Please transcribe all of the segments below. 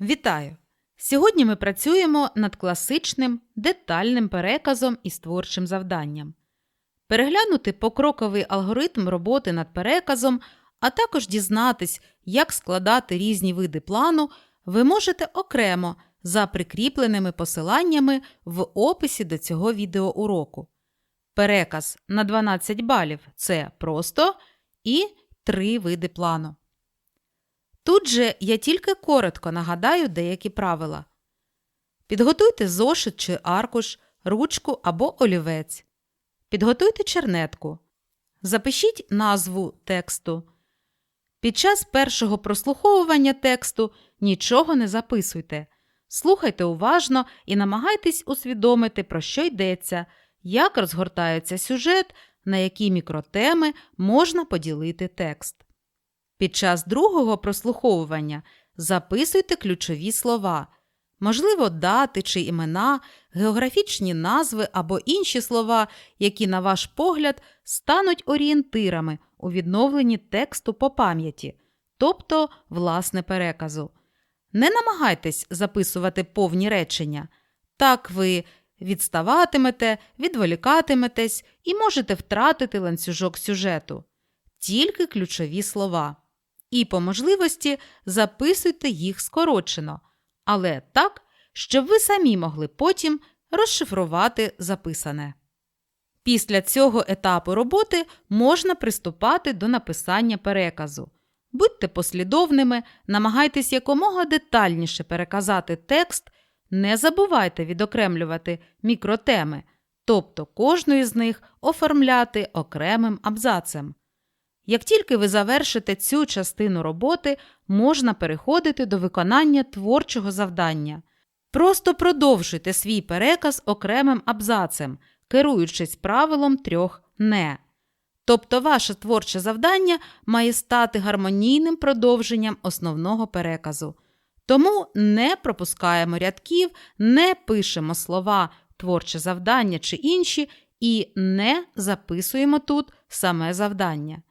Вітаю! Сьогодні ми працюємо над класичним детальним переказом із творчим завданням. Переглянути покроковий алгоритм роботи над переказом, а також дізнатись, як складати різні види плану, ви можете окремо за прикріпленими посиланнями в описі до цього відеоуроку. Переказ на 12 балів це просто і три види плану. Тут же я тільки коротко нагадаю деякі правила. Підготуйте зошит чи аркуш, ручку або олівець. Підготуйте чернетку. Запишіть назву тексту. Під час першого прослуховування тексту нічого не записуйте. Слухайте уважно і намагайтесь усвідомити, про що йдеться, як розгортається сюжет, на які мікротеми можна поділити текст. Під час другого прослуховування записуйте ключові слова, можливо, дати чи імена, географічні назви або інші слова, які, на ваш погляд, стануть орієнтирами у відновленні тексту по пам'яті, тобто власне переказу. Не намагайтесь записувати повні речення. Так ви відставатимете, відволікатиметесь і можете втратити ланцюжок сюжету. Тільки ключові слова. І по можливості записуйте їх скорочено, але так, щоб ви самі могли потім розшифрувати записане. Після цього етапу роботи можна приступати до написання переказу. Будьте послідовними, намагайтесь якомога детальніше переказати текст, не забувайте відокремлювати мікротеми, тобто кожну із них оформляти окремим абзацем. Як тільки ви завершите цю частину роботи, можна переходити до виконання творчого завдання. Просто продовжуйте свій переказ окремим абзацем, керуючись правилом трьох не. Тобто ваше творче завдання має стати гармонійним продовженням основного переказу. Тому не пропускаємо рядків, не пишемо слова творче завдання чи інші і не записуємо тут саме завдання.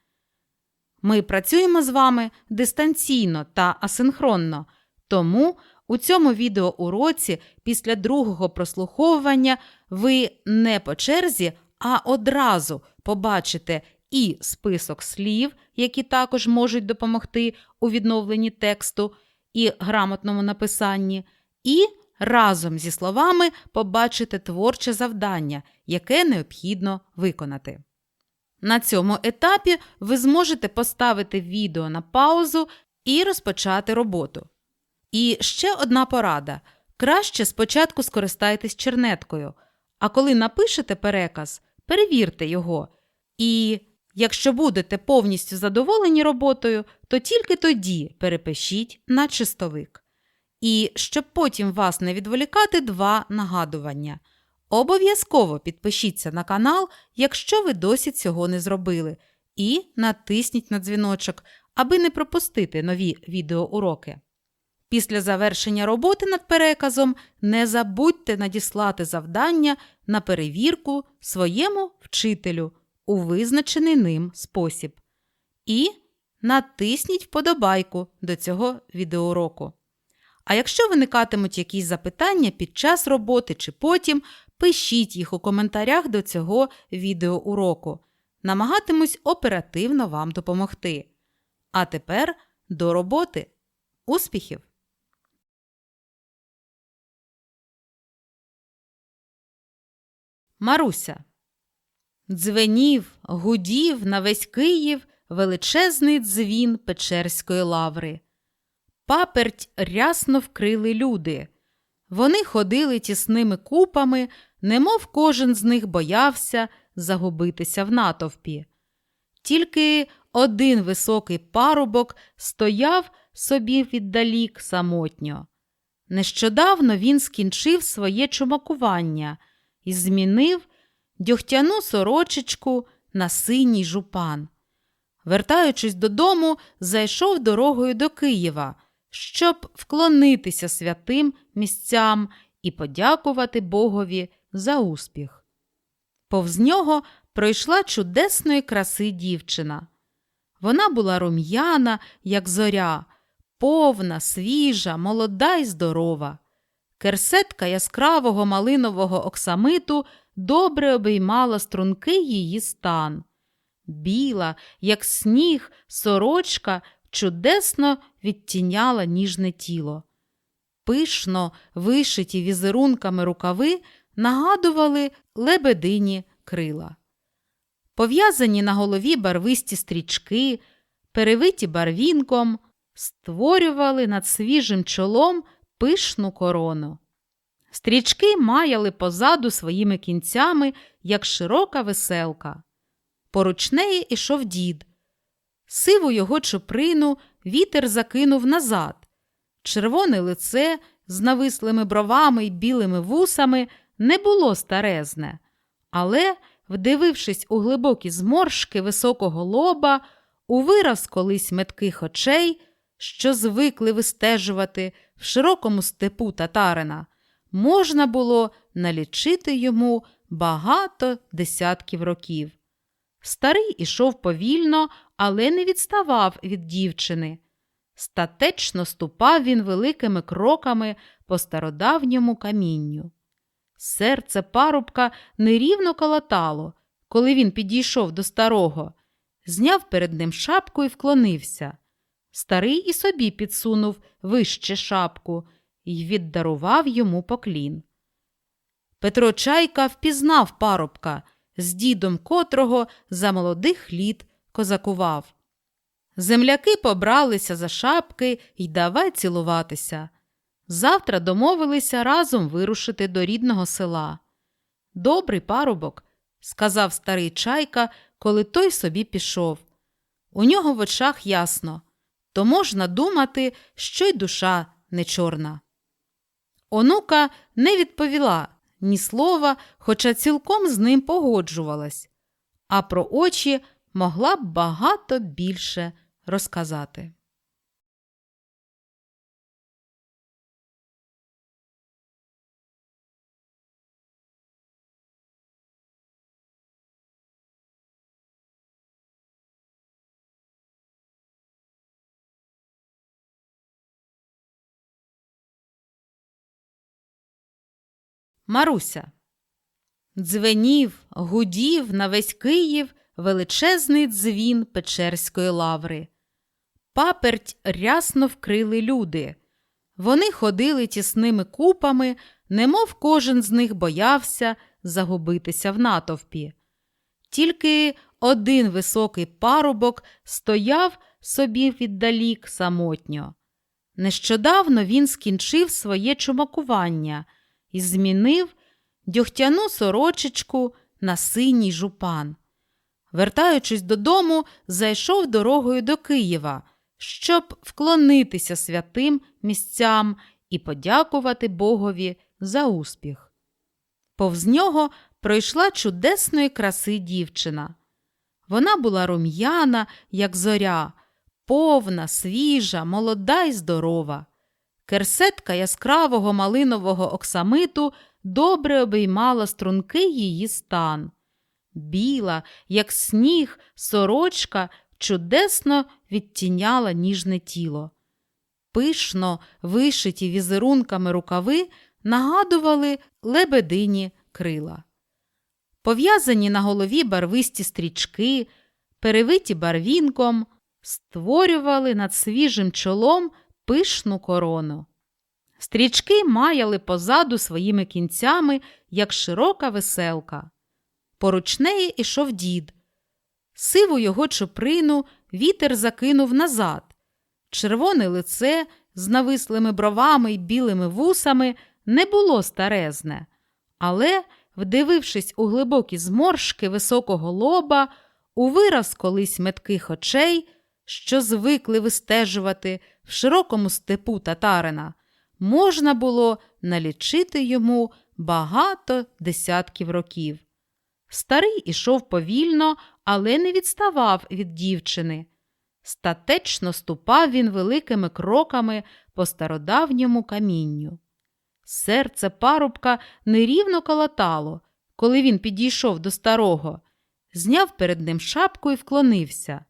Ми працюємо з вами дистанційно та асинхронно, тому у цьому відеоуроці після другого прослуховування ви не по черзі, а одразу побачите і список слів, які також можуть допомогти у відновленні тексту і грамотному написанні, і разом зі словами побачите творче завдання, яке необхідно виконати. На цьому етапі ви зможете поставити відео на паузу і розпочати роботу. І ще одна порада: краще спочатку скористайтесь чернеткою, а коли напишете переказ, перевірте його. І якщо будете повністю задоволені роботою, то тільки тоді перепишіть на чистовик. І щоб потім вас не відволікати, два нагадування. Обов'язково підпишіться на канал, якщо ви досі цього не зробили, і натисніть на дзвіночок, аби не пропустити нові відеоуроки. Після завершення роботи над переказом не забудьте надіслати завдання на перевірку своєму вчителю у визначений ним спосіб. І натисніть вподобайку до цього відеоуроку. А якщо виникатимуть якісь запитання під час роботи чи потім, пишіть їх у коментарях до цього відеоуроку. Намагатимусь оперативно вам допомогти. А тепер до роботи. Успіхів! Маруся. Дзвенів, гудів на весь Київ величезний дзвін Печерської лаври. Паперть рясно вкрили люди. Вони ходили тісними купами, немов кожен з них боявся загубитися в натовпі. Тільки один високий парубок стояв собі віддалік самотньо. Нещодавно він скінчив своє чумакування і змінив дьогтяну сорочечку на синій жупан. Вертаючись додому, зайшов дорогою до Києва, щоб вклонитися святим місцям і подякувати Богові за успіх. Повз нього пройшла чудесної краси дівчина. Вона була рум'яна, як зоря, повна, свіжа, молода й здорова. Керсетка яскравого малинового оксамиту добре обіймала стрункий її стан. Біла, як сніг, сорочка чудесно відтіняла ніжне тіло. Пишно вишиті візерунками рукави нагадували лебедині крила. Пов'язані на голові барвисті стрічки, перевиті барвінком, створювали над свіжим чолом пишну корону. Стрічки маяли позаду своїми кінцями, як широка веселка. Поруч неї ішов дід. Сиву його чуприну вітер закинув назад. Червоне лице з навислими бровами й білими вусами не було старезне, але, вдивившись у глибокі зморшки високого лоба, у вираз колись метких очей, що звикли вистежувати в широкому степу татарина, можна було налічити йому багато десятків років. Старий ішов повільно, але не відставав від дівчини. Статечно ступав він великими кроками по стародавньому камінню. Серце парубка нерівно калатало, коли він підійшов до старого, зняв перед ним шапку і вклонився. Старий і собі підсунув вище шапку і віддарував йому поклін. Петро Чайка впізнав парубка, з дідом котрого за молодих літ козакував. Земляки побралися за шапки й давай цілуватися. Завтра домовилися разом вирушити до рідного села. Добрий парубок, сказав старий чайка, коли той собі пішов. У нього в очах ясно, то можна думати, що й душа не чорна. Онука не відповіла ні слова, хоча цілком з ним погоджувалась, а про очі могла б багато більше розказати. Маруся. Дзвенів, гудів на весь Київ величезний дзвін Печерської лаври. Паперть рясно вкрили люди. Вони ходили тісними купами, немов кожен з них боявся загубитися в натовпі. Тільки один високий парубок стояв собі віддалік самотньо. Нещодавно він скінчив своє чумакування і змінив дьогтяну сорочечку на синій жупан. Вертаючись додому, зайшов дорогою до Києва, щоб вклонитися святим місцям і подякувати Богові за успіх. Повз нього пройшла чудесної краси дівчина. Вона була рум'яна, як зоря, повна, свіжа, молода й здорова. Керсетка яскравого малинового оксамиту добре обіймала стрункий її стан. Біла, як сніг, сорочка чудесно відтіняла ніжне тіло. Пишно вишиті візерунками рукави нагадували лебедині крила. Пов'язані на голові барвисті стрічки, перевиті барвінком, створювали над свіжим чолом пишну корону. Стрічки маяли позаду своїми кінцями, як широка веселка. Поруч неї ішов дід. Сиву його чуприну вітер закинув назад. Червоне лице з навислими бровами й білими вусами не було старезне, але, вдивившись у глибокі зморшки високого лоба, у вираз колись метких очей, що звикли вистежувати в широкому степу татарина, можна було налічити йому багато десятків років. Старий ішов повільно, але не відставав від дівчини. Статечно ступав він великими кроками по стародавньому камінню. Серце парубка нерівно калатало, коли він підійшов до старого, зняв перед ним шапку і вклонився.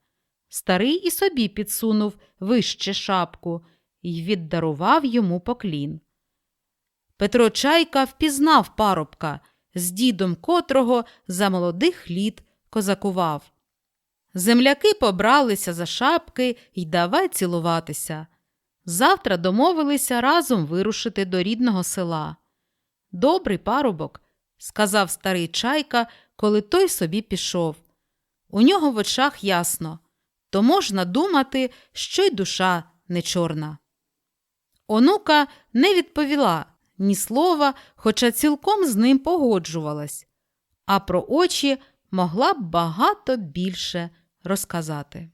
Старий і собі підсунув вище шапку й віддарував йому поклін. Петро Чайка впізнав парубка, з дідом котрого за молодих літ козакував. Земляки побралися за шапки й давай цілуватися. Завтра домовилися разом вирушити до рідного села. Добрий парубок, сказав старий чайка, коли той собі пішов. У нього в очах ясно, то можна думати, що й душа не чорна. Онука не відповіла ні слова, хоча цілком з ним погоджувалась, а про очі могла б багато більше розказати.